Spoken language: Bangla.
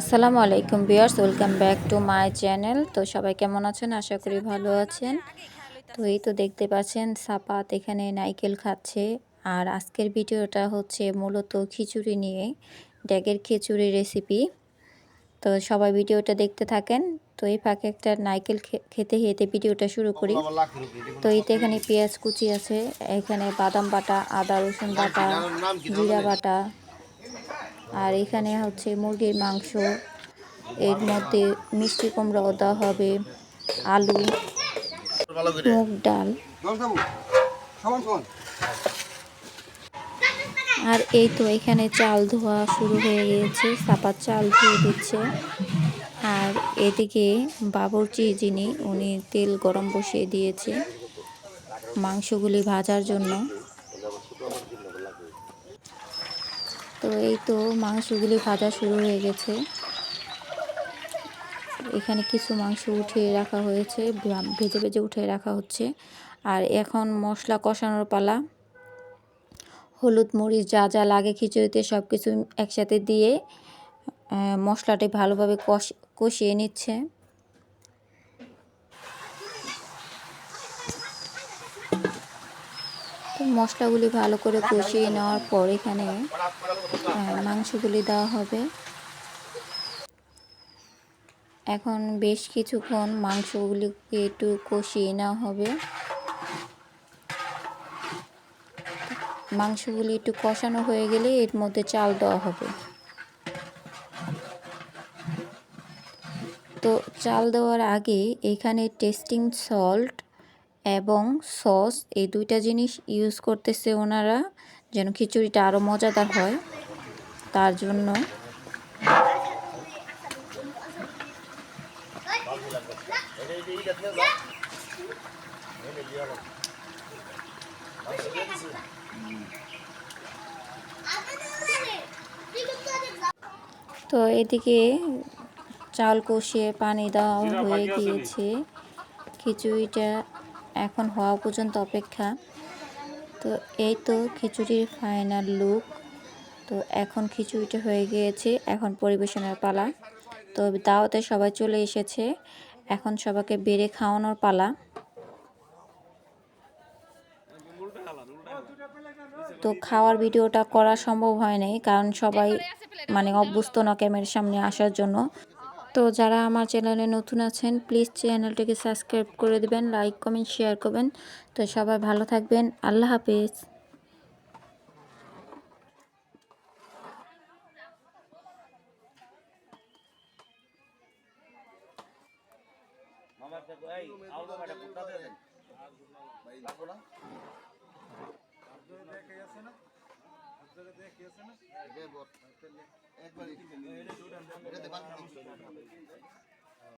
আসসালামু আলাইকুম বিয়ার্স welcome back to my channel. তো সবাই কেমন আছেন? আশা করি ভালো আছেন। তো এই তো দেখতে পাচ্ছেন, সাপাত এখানে নাইকেল খাচ্ছে। আর আজকের ভিডিওটা হচ্ছে মূলত খিচুড়ি নিয়ে, ড্যাগের খিচুড়ি রেসিপি তো সবাই ভিডিওটা দেখতে থাকেন। তো এই ফাঁকে একটা নাইকেল খেতে খেতে ভিডিওটা শুরু করি। তো এতে এখানে পেঁয়াজ কুচি আছে। এখানে বাদাম বাটা, আদা রসুন বাটা, জিরা বাটা আর এখানে হচ্ছে মুরগির মাংস, এর মধ্যে মিষ্টি কুমড়াও দেওয়া হবে, আলু, মুগ ডাল। আর এই তো এখানে চাল ধোয়া শুরু হয়ে গিয়েছে সাপার চাল ধুয়ে দিচ্ছে। আর এদিকে বাবরচি যিনি, উনি তেল গরম বসিয়ে দিয়েছে মাংসগুলি ভাজার জন্য। তো এই তো মাংসগুলি ভাজা শুরু হয়ে গেছে। এখানে কিছু মাংস উঠিয়ে রাখা হয়েছে, ভেজে ভেজে উঠিয়ে রাখা হচ্ছে। আর এখন মশলা কষানোর পালা। হলুদ, মরিচ, যা যা লাগে খিচুড়িতে সব কিছু একসাথে দিয়ে মশলাটি ভালোভাবে কষ, কষিয়ে নিচ্ছে। মশলাগুলি ভালো করে কষিয়ে নেওয়ার পর এখানে মাংসগুলি দেওয়া হবে। এখন বেশ কিছুক্ষণ মাংসগুলিকে একটু কষিয়ে নেওয়া হবে। মাংসগুলি একটু কষানো হয়ে গেলে এর মধ্যে চাল দেওয়া হবে। তো চাল দেওয়ার আগে এখানে টেস্টিং সল্ট এবং সস, এই দুইটা জিনিস ইউজ করতেছে ওনারা, যেন খিচুড়িটা আরও মজাদার হয়। তার জন্য তো এদিকে চাল কষিয়ে পানি দেওয়া হয়ে গিয়েছে। খিচুড়িটা এখন হওয়া পর্যন্ত অপেক্ষা। তো এই তো খিচুড়ির ফাইনাল লুক তো এখন খিচুড়িটা হয়ে গিয়েছে, এখন পরিবেশনের পালা। তো দাওয়াতে সবাই চলে এসেছে, এখন সবাইকে বেড়ে খাওয়ানোর পালা। তো খাওয়ার ভিডিওটা করা সম্ভব হয় নাই কারণ সবাই মানে অভ্যস্ত না ক্যামেরার সামনে আসার জন্য। তো যারা আমার চ্যানেলে নতুন আছেন প্লিজ চ্যানেলটিকে সাবস্ক্রাইব করে দেবেন লাইক কমেন্ট শেয়ার করবেন। তো সবাই ভালো থাকবেন, আল্লাহ হাফেজ। একবার